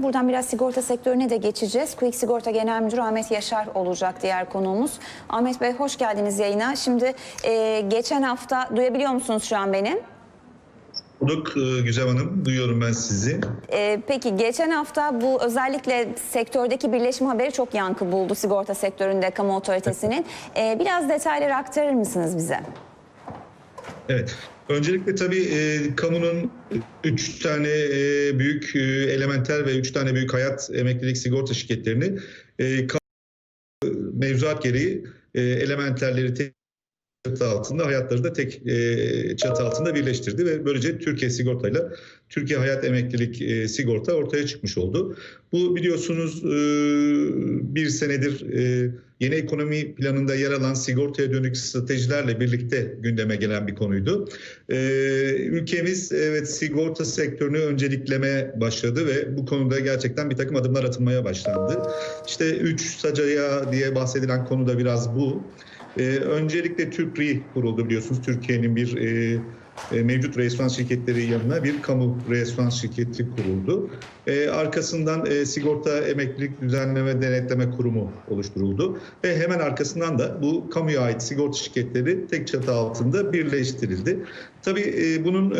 Buradan biraz sigorta sektörüne de geçeceğiz. Quick Sigorta Genel Müdürü Ahmet Yaşar olacak diğer konuğumuz. Ahmet Bey hoş geldiniz yayına. Şimdi e, geçen hafta duyabiliyor musunuz şu an beni? Bulduk e, Güzel Hanım. Duyuyorum ben sizi. E, peki geçen hafta bu özellikle sektördeki birleşme haberi çok yankı buldu sigorta sektöründe kamu otoritesinin. E, biraz detayları aktarır mısınız bize? Evet. Öncelikle tabii e, kamunun üç tane e, büyük e, elementer ve üç tane büyük hayat emeklilik sigorta şirketlerini e, mevzuat gereği e, elementerleri çatı altında, hayatları da tek e, çatı altında birleştirdi ve böylece Türkiye Sigorta'yla Türkiye Hayat Emeklilik e, Sigorta ortaya çıkmış oldu. Bu biliyorsunuz e, bir senedir e, yeni ekonomi planında yer alan sigortaya dönük stratejilerle birlikte gündeme gelen bir konuydu. E, ülkemiz evet sigorta sektörünü öncelikleme başladı ve bu konuda gerçekten bir takım adımlar atılmaya başlandı. İşte üç sacaya diye bahsedilen konu da biraz bu. Ee, öncelikle TÜRKRİ kuruldu biliyorsunuz. Türkiye'nin bir e, e, mevcut referans şirketleri yanına bir kamu referans şirketi kuruldu. E, arkasından e, Sigorta Emeklilik Düzenleme Denetleme Kurumu oluşturuldu. Ve hemen arkasından da bu kamuya ait sigorta şirketleri tek çatı altında birleştirildi. Tabii e, bunun e,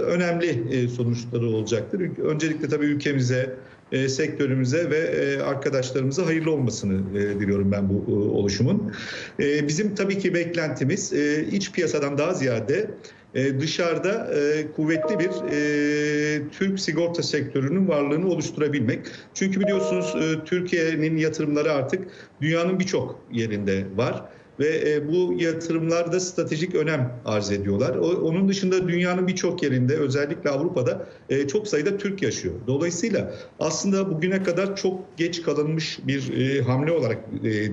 önemli e, sonuçları olacaktır. Öncelikle tabii ülkemize, e, sektörümüze ve e, arkadaşlarımıza hayırlı olmasını e, diliyorum ben bu e, oluşumun. E, bizim tabii ki beklentimiz e, iç piyasadan daha ziyade e, dışarıda e, kuvvetli bir e, Türk sigorta sektörünün varlığını oluşturabilmek. Çünkü biliyorsunuz e, Türkiye'nin yatırımları artık dünyanın birçok yerinde var ve e, bu yatırımlar da stratejik önem arz ediyorlar. Onun dışında dünyanın birçok yerinde özellikle Avrupa'da e, çok sayıda Türk yaşıyor. Dolayısıyla aslında bugüne kadar çok geç kalınmış bir e, hamle olarak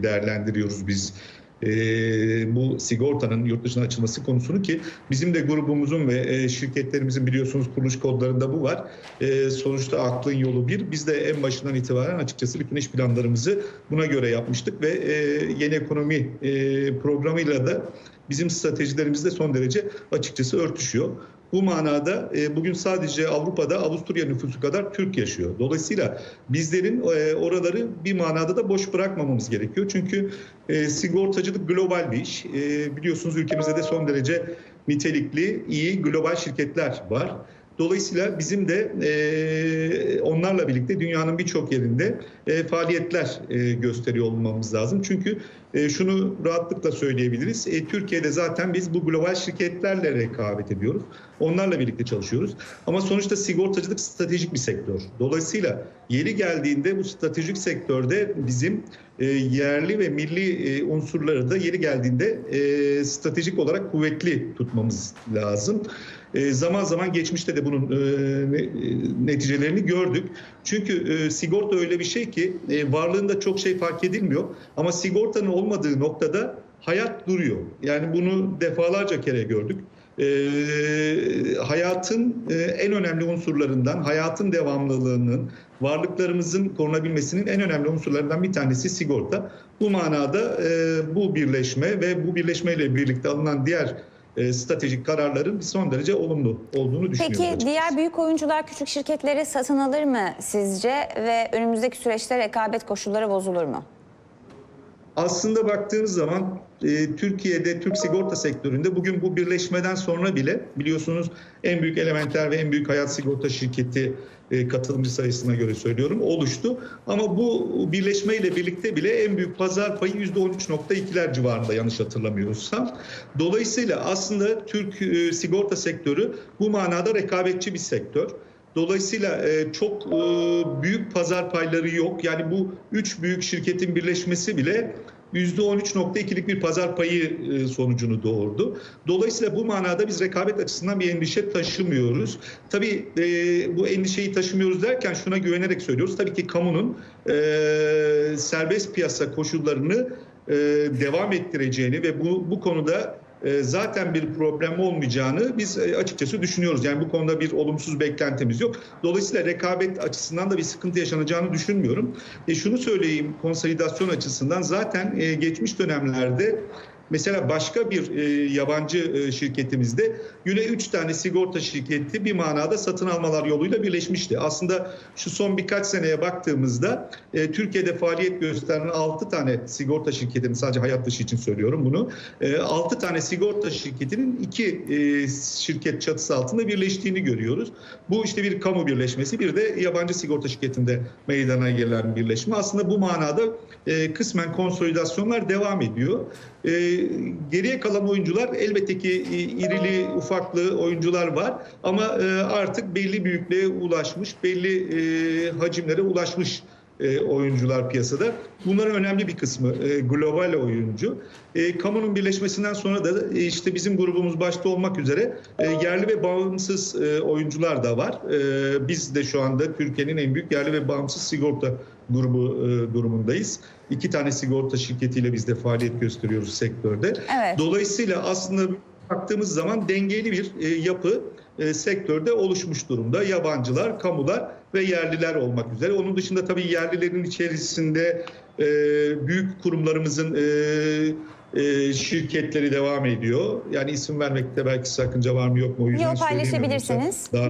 değerlendiriyoruz biz e, bu sigortanın yurt dışına açılması konusunu ki bizim de grubumuzun ve e, şirketlerimizin biliyorsunuz kuruluş kodlarında bu var. E, sonuçta aklın yolu bir. Biz de en başından itibaren açıkçası bütün iş planlarımızı buna göre yapmıştık ve e, yeni ekonomi e, programıyla da bizim stratejilerimiz de son derece açıkçası örtüşüyor. Bu manada e, bugün sadece Avrupa'da Avusturya nüfusu kadar Türk yaşıyor. Dolayısıyla bizlerin e, oraları bir manada da boş bırakmamamız gerekiyor. Çünkü e, sigortacılık global bir iş. E, biliyorsunuz ülkemizde de son derece nitelikli, iyi global şirketler var. Dolayısıyla bizim de e, onlarla birlikte dünyanın birçok yerinde e, faaliyetler e, gösteriyor olmamız lazım. Çünkü şunu rahatlıkla söyleyebiliriz. E, Türkiye'de zaten biz bu global şirketlerle rekabet ediyoruz. Onlarla birlikte çalışıyoruz. Ama sonuçta sigortacılık stratejik bir sektör. Dolayısıyla yeri geldiğinde bu stratejik sektörde bizim e, yerli ve milli e, unsurları da yeri geldiğinde e, stratejik olarak kuvvetli tutmamız lazım. E, zaman zaman geçmişte de bunun e, ne- e, neticelerini gördük. Çünkü e, sigorta öyle bir şey ki e, varlığında çok şey fark edilmiyor ama sigortanın olmadığı noktada hayat duruyor. Yani bunu defalarca kere gördük. E, hayatın e, en önemli unsurlarından, hayatın devamlılığının, varlıklarımızın korunabilmesinin en önemli unsurlarından bir tanesi sigorta. Bu manada e, bu birleşme ve bu birleşmeyle birlikte alınan diğer e, stratejik kararların son derece olumlu olduğunu düşünüyorum. Peki açıkçası. diğer büyük oyuncular küçük şirketleri satın alır mı sizce ve önümüzdeki süreçte rekabet koşulları bozulur mu? Aslında baktığınız zaman e, Türkiye'de Türk sigorta sektöründe bugün bu birleşmeden sonra bile biliyorsunuz en büyük elementer ve en büyük hayat sigorta şirketi e, katılımcı sayısına göre söylüyorum oluştu. Ama bu birleşmeyle birlikte bile en büyük pazar payı %13.2'ler civarında yanlış hatırlamıyorsam. Dolayısıyla aslında Türk e, sigorta sektörü bu manada rekabetçi bir sektör. Dolayısıyla e, çok e, büyük pazar payları yok. Yani bu üç büyük şirketin birleşmesi bile %13.2'lik bir pazar payı e, sonucunu doğurdu. Dolayısıyla bu manada biz rekabet açısından bir endişe taşımıyoruz. Tabii bu endişeyi taşımıyoruz derken şuna güvenerek söylüyoruz. Tabii ki kamunun serbest piyasa koşullarını devam ettireceğini ve bu, bu konuda zaten bir problem olmayacağını biz e, açıkçası düşünüyoruz. Yani bu konuda bir olumsuz beklentimiz yok. Dolayısıyla rekabet açısından da bir sıkıntı yaşanacağını düşünmüyorum. E şunu söyleyeyim konsolidasyon açısından zaten e, geçmiş dönemlerde Mesela başka bir e, yabancı e, şirketimizde yine 3 tane sigorta şirketi bir manada satın almalar yoluyla birleşmişti. Aslında şu son birkaç seneye baktığımızda e, Türkiye'de faaliyet gösteren 6 tane sigorta şirketinin sadece hayat dışı için söylüyorum bunu. E, 6 tane sigorta şirketinin iki e, şirket çatısı altında birleştiğini görüyoruz. Bu işte bir kamu birleşmesi bir de yabancı sigorta şirketinde meydana gelen birleşme. Aslında bu manada e, kısmen konsolidasyonlar devam ediyor. E, geriye kalan oyuncular elbette ki e, irili ufaklı oyuncular var. Ama e, artık belli büyüklüğe ulaşmış, belli e, hacimlere ulaşmış e, oyuncular piyasada. Bunların önemli bir kısmı e, global oyuncu. E, kamunun birleşmesinden sonra da e, işte bizim grubumuz başta olmak üzere e, yerli ve bağımsız e, oyuncular da var. E, biz de şu anda Türkiye'nin en büyük yerli ve bağımsız sigorta grubu e, durumundayız. İki tane sigorta şirketiyle biz de faaliyet gösteriyoruz sektörde. Evet. Dolayısıyla aslında baktığımız zaman dengeli bir e, yapı e, sektörde oluşmuş durumda. Yabancılar, kamular ve yerliler olmak üzere. Onun dışında tabii yerlilerin içerisinde e, büyük kurumlarımızın e, e, şirketleri devam ediyor. Yani isim vermekte belki sakınca var mı yok mu? O yüzden Yok, paylaşabilirsiniz. Daha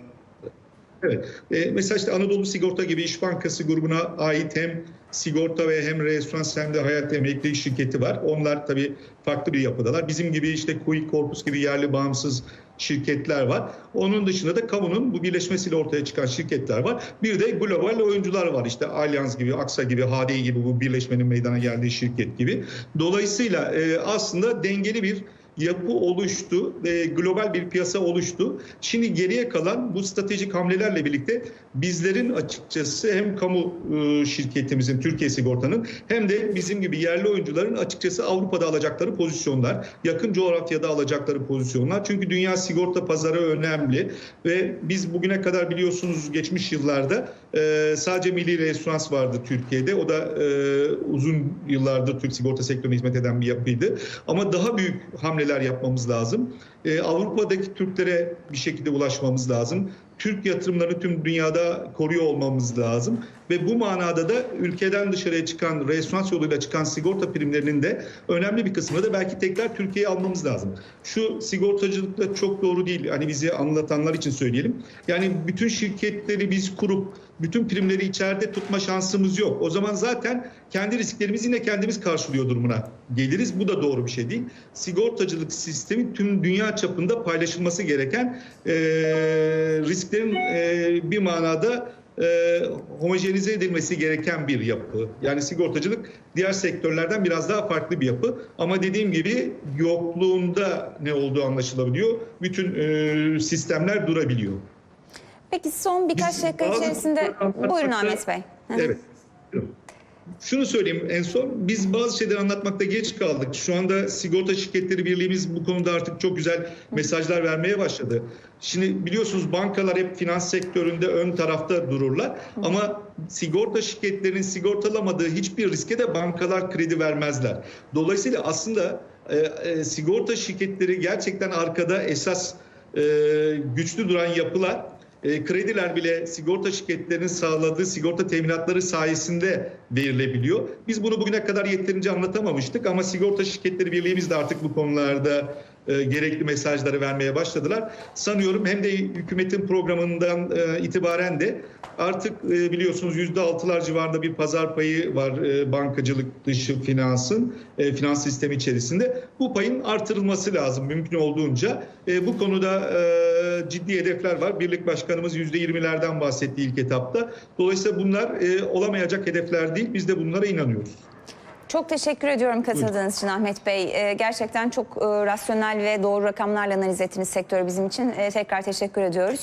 Evet. E, mesela işte Anadolu Sigorta gibi İş Bankası grubuna ait hem sigorta ve hem restoran hem de hayat emeklilik şirketi var. Onlar tabii farklı bir yapıdalar. Bizim gibi işte Quick Corpus gibi yerli bağımsız şirketler var. Onun dışında da kamunun bu birleşmesiyle ortaya çıkan şirketler var. Bir de global oyuncular var. İşte Allianz gibi, Aksa gibi, HDI gibi bu birleşmenin meydana geldiği şirket gibi. Dolayısıyla e, aslında dengeli bir yapı oluştu, global bir piyasa oluştu. Şimdi geriye kalan bu stratejik hamlelerle birlikte bizlerin açıkçası hem kamu e, şirketimizin Türkiye Sigorta'nın hem de bizim gibi yerli oyuncuların açıkçası Avrupa'da alacakları pozisyonlar, yakın coğrafyada alacakları pozisyonlar. Çünkü dünya sigorta pazarı önemli ve biz bugüne kadar biliyorsunuz geçmiş yıllarda e, sadece milli referans vardı Türkiye'de. O da e, uzun yıllardır Türk sigorta sektörüne hizmet eden bir yapıydı. Ama daha büyük hamleler yapmamız lazım. E, Avrupa'daki Türklere bir şekilde ulaşmamız lazım. Türk yatırımlarını tüm dünyada koruyor olmamız lazım. Ve bu manada da ülkeden dışarıya çıkan, restoran yoluyla çıkan sigorta primlerinin de önemli bir kısmını da belki tekrar Türkiye'ye almamız lazım. Şu sigortacılıkta çok doğru değil. Hani bizi anlatanlar için söyleyelim. Yani bütün şirketleri biz kurup bütün primleri içeride tutma şansımız yok. O zaman zaten kendi risklerimizi yine kendimiz karşılıyor durumuna geliriz. Bu da doğru bir şey değil. Sigortacılık sistemi tüm dünya çapında paylaşılması gereken e, risklerin e, bir manada e, homojenize edilmesi gereken bir yapı. Yani sigortacılık diğer sektörlerden biraz daha farklı bir yapı. Ama dediğim gibi yokluğunda ne olduğu anlaşılabiliyor. Bütün e, sistemler durabiliyor. Peki son birkaç dakika içerisinde buyurun Ahmet Bey. Evet. Şunu söyleyeyim en son. Biz bazı şeyleri anlatmakta geç kaldık. Şu anda sigorta şirketleri birliğimiz bu konuda artık çok güzel mesajlar vermeye başladı. Şimdi biliyorsunuz bankalar hep finans sektöründe ön tarafta dururlar. Ama sigorta şirketlerinin sigortalamadığı hiçbir riske de bankalar kredi vermezler. Dolayısıyla aslında e, e, sigorta şirketleri gerçekten arkada esas e, güçlü duran yapılar. E, krediler bile sigorta şirketlerinin sağladığı sigorta teminatları sayesinde verilebiliyor. Biz bunu bugüne kadar yeterince anlatamamıştık ama sigorta şirketleri birliğimiz de artık bu konularda e, gerekli mesajları vermeye başladılar. Sanıyorum hem de hükümetin programından e, itibaren de artık biliyorsunuz %6'lar civarında bir pazar payı var bankacılık dışı finansın, finans sistemi içerisinde. Bu payın artırılması lazım mümkün olduğunca. Bu konuda ciddi hedefler var. Birlik Başkanımız %20'lerden bahsetti ilk etapta. Dolayısıyla bunlar e, olamayacak hedefler değil. Biz de bunlara inanıyoruz. Çok teşekkür ediyorum katıldığınız için Ahmet Bey. Ee, gerçekten çok e, rasyonel ve doğru rakamlarla analiz ettiniz sektörü bizim için. Ee, tekrar teşekkür ediyoruz.